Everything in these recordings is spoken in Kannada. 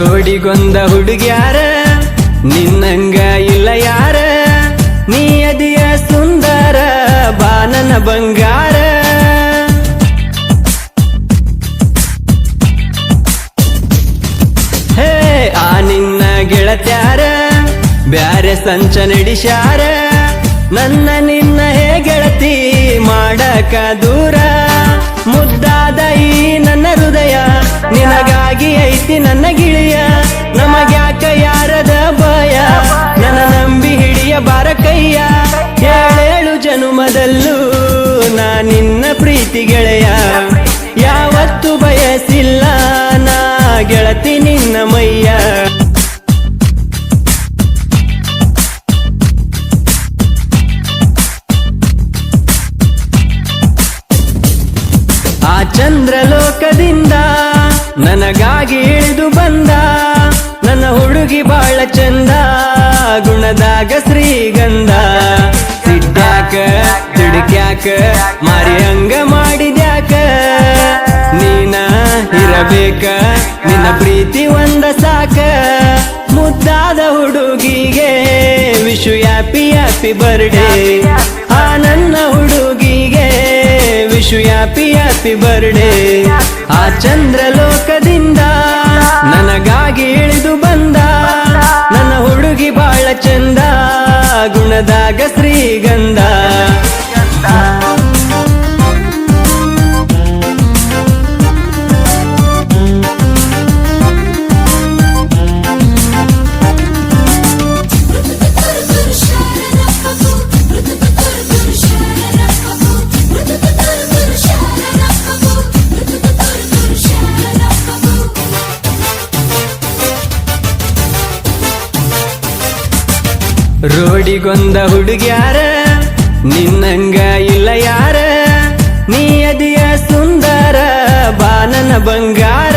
ಜೋಡಿಗೊಂದ ಹುಡುಗ್ಯಾರ, ನಿನ್ನಂಗ ಇಲ್ಲ ಯಾರ? ನೀ ಅದಿಯ ಸುಂದರ ಬಾನನ ಬಂಗಾರ. ಹೇ, ಆ ನಿನ್ನ ಗೆಳತ್ಯಾರ, ಬ್ಯಾರೆ ಸಂಚ ನಡೆಸ್ಯಾರ. ನನ್ನ ನಿನ್ನ ಹೇ ಗೆಳತಿ ಮಾಡಕ ದೂರ. ಮುದ್ದಾದ ಈ ನನ್ನ ಹೃದಯ, ನಿನಗಾಗಿ ಐತಿ ನನ್ನ ಗಿಳಿಯ. ನಮಗ್ಯಾಕ ಯಾರದ ಭಯ ನನ್ನ ನಂಬಿ ಹಿಡಿಯ ಬಾರ ಕೈಯ. ಏಳೇಳು ಜನುಮದಲ್ಲೂ ನಾ ನಿನ್ನ ಪ್ರೀತಿ ಗೆಳೆಯ. ಯಾವತ್ತು ಬಯಸಿಲ್ಲ ನಾ ಗೆಳತಿ ನಿನ್ನ ಮೈಯ. ಚಂದ್ರಲೋಕದಿಂದ ನನಗಾಗಿ ಇಳಿದು ಬಂದ. ನನ್ನ ಹುಡುಗಿ ಬಾಳ ಚಂದ, ಗುಣದಾಗ ಶ್ರೀಗಂಧ. ಸಿಡ್ಯಾಕ ತಿಡ್ಕ್ಯಾಕ ಮಾರಿ ಅಂಗ ಮಾಡಿದ್ಯಾಕ. ನೀನ ಇರಬೇಕ, ನಿನ್ನ ಪ್ರೀತಿ ಒಂದ ಸಾಕ. ಮುದ್ದಾದ ಹುಡುಗಿಗೆ ವಿಶು ಯಾಪಿ ಹ್ಯಾಪಿ ಬರ್ಡೇ. ಆ ನನ್ನ ಹುಡುಗಿಗೆ ವಿಶು ಯಾಪಿ ಯಾಪಿ ಬರ್ಡೇ. ಆ ಚಂದ್ರಲೋಕದಿಂದ ನನಗಾಗಿ ಇಳಿದು ಬಂದ. ನನ್ನ ಹುಡುಗಿ ಬಾಳ ಚಂದ, ಗುಣದಾಗ ಶ್ರೀಗಂಧ. ರೋಡಿಗೊಂದ ಹುಡುಗ್ಯಾರ, ನಿನ್ನಂಗ ಇಲ್ಲ ಯಾರ? ನೀ ಅದಿಯ ಸುಂದರ ಬಾನನ ಬಂಗಾರ.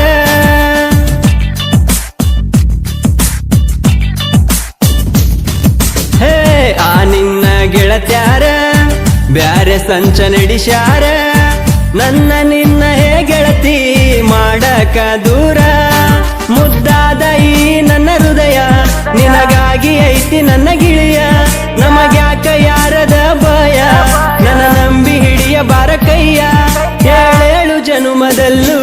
ಹೇ, ಆ ನಿನ್ನ ಗೆಳತ್ಯಾರ, ಬ್ಯಾರೆ ಸಂಚ ನಡೆಸ್ಯಾರ. ನನ್ನ ನಿನ್ನ ಹೇ ಗೆಳತಿ, ಮಾಡಕ ದೂರ ನಿನಗಾಗಿ ಐತಿ ನನ್ನ ಗಿಳಿಯ. ನಮಗ್ಯಾಕ ಯಾರದ ಭಯ? ನನ್ನ ನಂಬಿ ಹಿಡಿಯ ಬಾರ ಕೈಯ. ಜನುಮದಲ್ಲೂ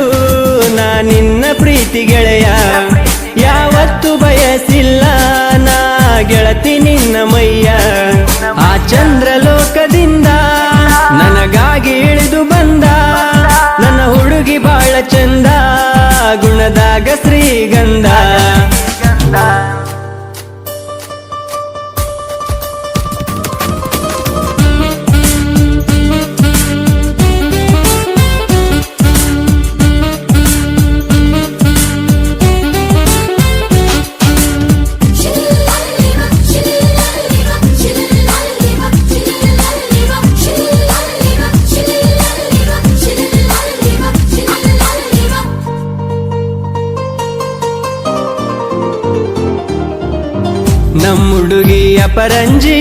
ನಾ ನಿನ್ನ ಪ್ರೀತಿ ಗೆಳೆಯ. ಯಾವತ್ತು ಬಯಸಿಲ್ಲ ನಾ ಗೆಳತಿ ನಿನ್ನ ಮೈಯ. ಆ ಚಂದ್ರಲೋಕದಿಂದ ನನಗಾಗಿ ಇಳಿದು ಬಂದ. ನನ್ನ ಹುಡುಗಿ ಬಾಳ ಚಂದ, ಗುಣದಾಗ ಶ್ರೀಗಂಧ. ಪರಂಜಿ,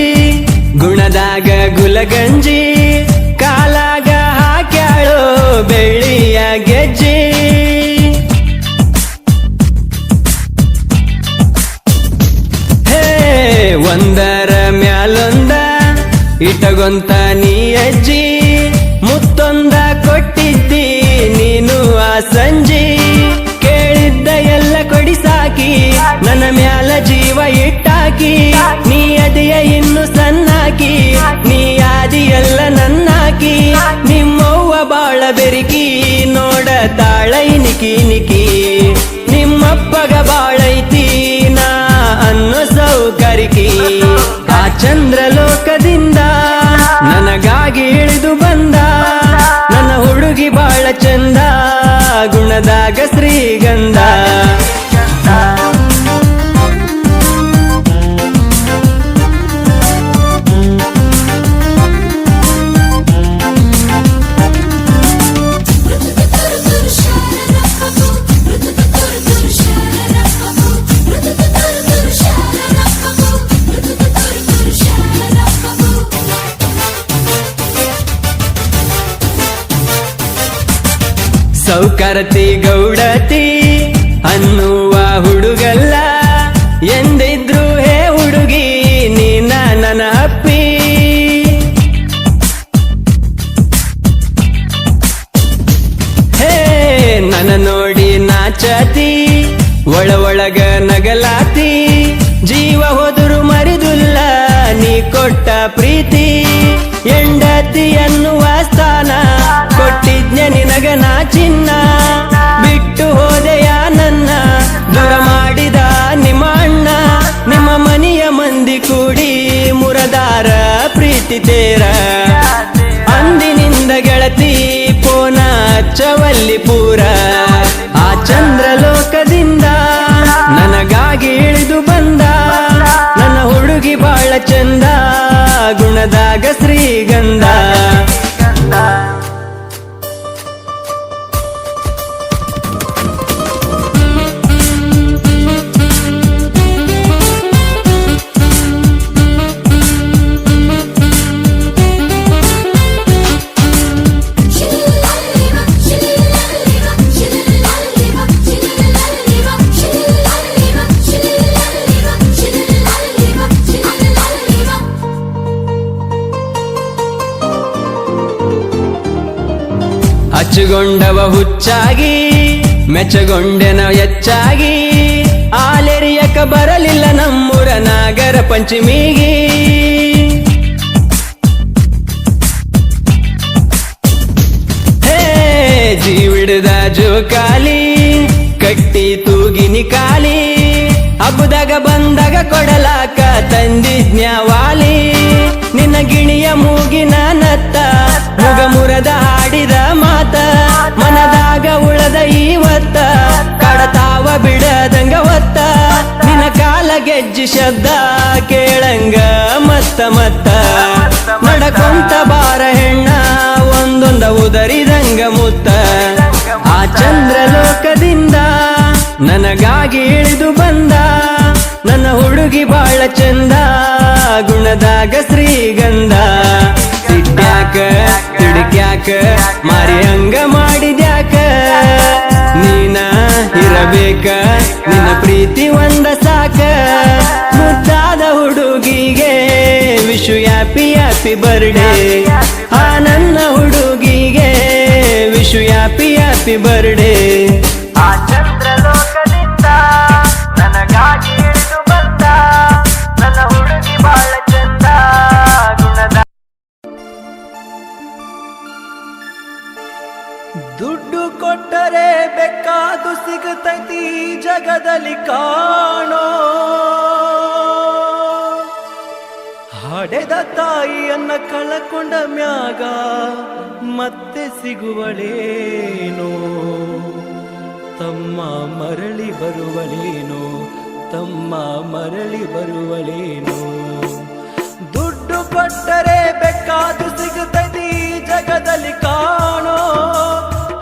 ಗುಣದಾಗ ಗುಲಗಂಜಿ, ಕಾಲಾಗ ಹಾಕ್ಯಾಳೋ ಬೆಳ್ಳಿಯ ಗೆಜ್ಜಿ. ಹೇ, ಒಂದರ ಮ್ಯಾಲೊಂದ, ಇಟಗೊಂತ ನೀ ಅಜ್ಜಿ, ಮುತ್ತೊಂದ ಕೊಟ್ಟಿದ್ದಿ ನೀನು ಆ ಸಂಜಿ. ಕೇಳಿದ್ದ ಎಲ್ಲ ಕೊಡಿಸಾಕಿ ನನ್ನ ಮ್ಯಾಲ ಇಟ್ಟಾಕಿ ನೀ ಅದೆಯ ಇನ್ನು ಸಣ್ಣಾಕಿ, ನೀ ಆದಿ ಎಲ್ಲ ನನ್ನಾಕಿ, ನಿಮ್ಮವ್ವ ಬಾಳ ಬೆರಿಕಿ, ನೋಡ ತಾಳ ಇನಿಕಿ ನಿಕಿ, ನಿಮ್ಮಪ್ಪಗ ಬಾಳೈತಿ ನಾ ಅನ್ನೋ ಸೌಕರಿಕಿ. ಆ ಚಂದ್ರಲೋಕದಿಂದ ನನಗಾಗಿ ಇಳಿದು ಬಂದ, ನನ್ನ ಹುಡುಗಿ ಬಾಳ ಚಂದ, ಗುಣದಾಗ ಶ್ರೀಗಂಧ. ಸೌಕರತಿ ಗೌಡತಿ ಅನ್ನುವ ಹುಡುಗಲ್ಲ. ಎಂದಿದ್ರು ಹೇ ಹುಡುಗಿ, ನೀನ ನನ್ನ ಅಪ್ಪಿ. ಹೇ, ನನ್ನ ನೋಡಿ ನಾಚತಿ ಒಳ ಒಳಗ ನಗಲಾತಿ. ಜೀವ ಹೋದರು ಮರಿದುಲ್ಲ, ನೀ ಕೊಟ್ಟ ಪ್ರೀತಿ. ಎಂಡತಿ ಅನ್ನುವ ಸ್ಥಾನ, ಕೊಟ್ಟಿದ್ನ ನಿನಗ ನಾಚಿ. ತೇರ ಅಂದಿನಿಂದ ಗೆಳತಿ ಪೋನ ಚವಲ್ಲಿ ಪೂರ? ಆ ಚಂದ್ರಲೋಕದಿಂದ ನನಗಾಗಿ ಇಳಿದು ಬಂದ, ನನ್ನ ಹುಡುಗಿ ಬಾಳ ಚಂದ, ಗುಣದಾಗ ಶ್ರೀಗಂಧ. ಹಚ್ಚುಗೊಂಡವ ಹುಚ್ಚಾಗಿ ಮೆಚ್ಚಗೊಂಡೆನ ಹೆಚ್ಚಾಗಿ ಆಲೆರಿಯಕ ಬರಲಿಲ್ಲ ನಮ್ಮೂರ ನಾಗರ ಪಂಚಮಿಗೆ. ಹೇ, ಜೀವಿಡದ ಜೋಕಾಲಿ, ಕಟ್ಟಿ ತೂಗಿನಿ ಕಾಲಿ, ಹಬ್ಬದಾಗ ಬಂದಾಗ ಕೊಡಲಾಕ ತಂದಿದ್ನ್ಯಾವಾಲಿ ನಿನ್ನ ಗಿಣಿಯ ಮೂಗಿನ ನತ್ತ ಮುರದ ಆಡಿದ ಮಾತ, ಮನದಾಗ ಉಳದ ಇವತ್ತ ಕಡತಾವ ಬಿಡದಂಗ ಒತ್ತ, ನಿನ್ನ ಕಾಲ ಗೆಜ್ಜಿ ಶಬ್ದ ಕೇಳಂಗ ಮತ್ತ ಮತ್ತ. ನಡಕೊಂತ ಬಾರ ಹೆಣ್ಣ, ಒಂದೊಂದ ಉದರಿದಂಗ ಮುತ್ತ. ಆ ಚಂದ್ರ ಲೋಕದಿಂದ ನನಗಾಗಿ ಇಳಿದು ಬಂದ, ನನ್ನ ಹುಡುಗಿ ಬಾಳ ಚಂದ. ಗುಣದಾಗ ಶ್ರೀಗಂಧ. ತಿಡ್ಯಾಕ ತಿಡ್ಯಾಕ ಮಾರಿ ಹಂಗ ಮಾಡಿದ್ಯಾಕ. ನೀನ ಇರಬೇಕ, ನಿನ್ನ ಪ್ರೀತಿ ಒಂದ ಸಾಕ. ಮುದ್ದಾದ ಹುಡುಗಿಗೆ ವಿಶು ಯಾಪಿ ಯಾಪಿ ಬರ್ಡೇ. ಆ ನನ್ನ ಹುಡುಗಿಗೆ ವಿಶು ಯಾಪಿ ಯಾಪಿ ಬರ್ಡೇ. ಜಗದಲ್ಲಿ ಕಾಣೋ. ಹಡೆದ ತಾಯಿಯನ್ನ ಕಳಕೊಂಡ ಮ್ಯಾಗ ಮತ್ತೆ ಸಿಗುವಳೇನೋ. ತಮ್ಮ ಮರಳಿ ಬರುವಳೇನು, ತಮ್ಮ ಮರಳಿ ಬರುವಳೇನು. ದುಡ್ಡು ಕೊಟ್ಟರೆ ಬೇಕಾದು ಸಿಗುತ್ತದೆ ಜಗದಲ್ಲಿ ಕಾಣೋ.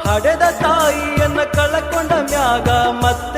ಹಡೆದ ತಾಯಿಯನ್ನ ಕಳಕೊಂಡ ಮ್ಯಾಗ ಮತ್ತೆ